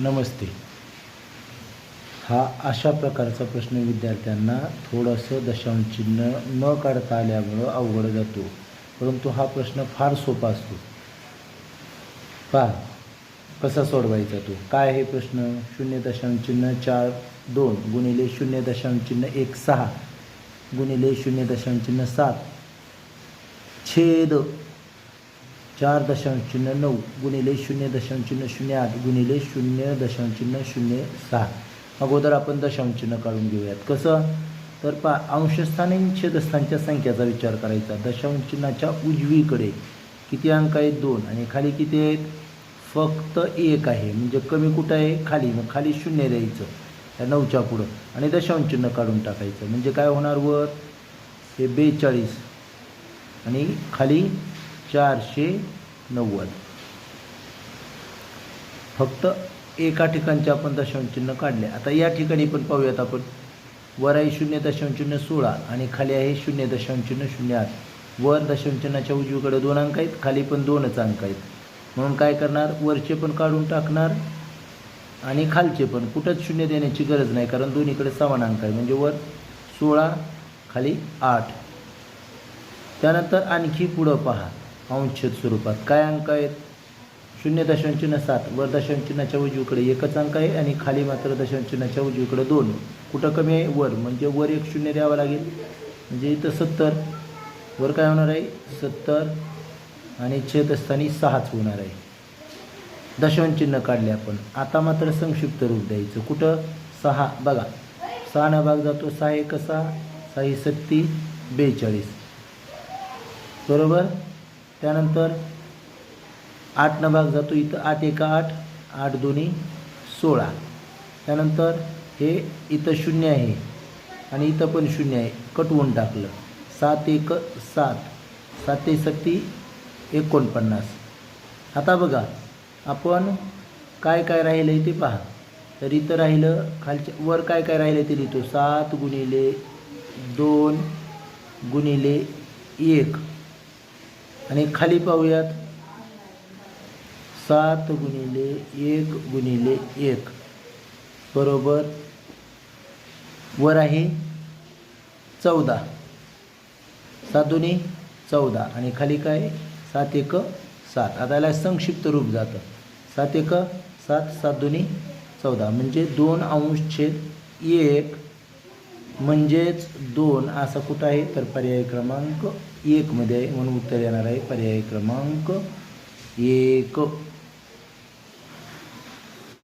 नमस्ते. हा अशा प्रकारचा प्रश्न विद्यार्थ्यांना थोडंसं दशांशचिन्ह न काढता आल्यामुळं अवघड जातो. परंतु हा प्रश्न फार सोपा असतो. पहा कसा सोडवायचा तो? काय हे प्रश्न? शून्य दशांशचिन्ह चार दोन गुणिले शून्य दशांशचिन्ह एक सहा गुणिले शून्य दशांशचिन्ह सात. छेद चार दशांश शून्य नऊ गुणिले शून्य दशांश शून्य शून्य आठ गुणिले शून्य दशांश शून्य शून्य सहा अगोदर आपण दशांश चिन्ह काढून घेऊयात. कसं? तर पा अंशस्थान छेदस्थानच्या संख्याचा विचार करायचा. दशांश चिन्हाच्या उजवीकडे किती अंक आहेत? दोन. आणि खाली किती आहेत? फक्त एक आहे. म्हणजे कमी कुठं आहे? खाली. मग खाली शून्य द्यायचं. त्या नऊच्या पुढं. आणि दशांश चिन्ह काढून टाकायचं. म्हणजे काय होणार वर? हे बेचाळीस. आणि खाली चारशे नव्वद. फक्त एका ठिकाणचे आपण दशांशचिन्ह काढले. आता या ठिकाणी पण पाहूयात आपण. वर आहे शून्य दशांशचिन्ह सोळा आणि खाली आहे शून्य दशांशचिन्ह शून्य आठ. वर दशांशचिन्हाच्या उजवीकडे दोन अंक आहेत खाली पण दोनच अंक आहेत. म्हणून काय करणार? वरचे पण काढून टाकणार आणि खालचे पण. कुठंच शून्य देण्याची गरज नाही कारण दोन्हीकडे समान अंक आहे म्हणजे वर सोळा खाली आठ. त्यानंतर आणखी पुढं पहा. अंशछेद स्वरूपात काय अंक आहेत? शून्य दशांशचिन्ह सात वर दशांशचिन्हाच्या उजवीकडे एकच अंक आहे आणि खाली मात्र दशांशचिन्हाच्या उजवीकडे दोन. कुठं कमी आहे? वर. म्हणजे वर एक शून्य द्यावं लागेल. म्हणजे इथं सत्तर. वर काय होणार आहे? सत्तर. आणि छेदस्थानी सहाच होणार आहे. दशांशचिन्ह काढले आपण. आता मात्र संक्षिप्त रूप द्यायचं. कुठं? सहा. बघा. सहा न भाग जातो. सहा एक सहा. सहा सत्ती. बेचाळीस. बरोबर? त्यानंतर आठ न भाग जातो इथं आठ एका आठ आठ दोन्ही सोळा. त्यानंतर हे इथं शून्य आहे आणि इथं पण शून्य आहे. कटवून टाकलं. सात एक सात. सात ते सत्ती एकोणपन्नास. आता बघा आपण काय काय राहिलं आहे ते पहा. तर इथं राहिलं खालच्या वर काय काय राहिलं ते लिहितो. सात गुणिले दोन गुणिले एक. आणि खाली पाहूयात. सात गुणिले एक गुणिले एक. बरोबर? वर आहे चौदा. सात दोन्ही चौदा. आणि खाली काय? सात एक सात. आता याला संक्षिप्त रूप जातं. सात एक सात सात दोन्ही चौदा. म्हणजे दोन अंश छेद एक म्हणजेच दोन असा कुठं आहे? तर पर्याय क्रमांक एकमध्ये आहे. म्हणून उत्तर येणार आहे पर्याय क्रमांक एक.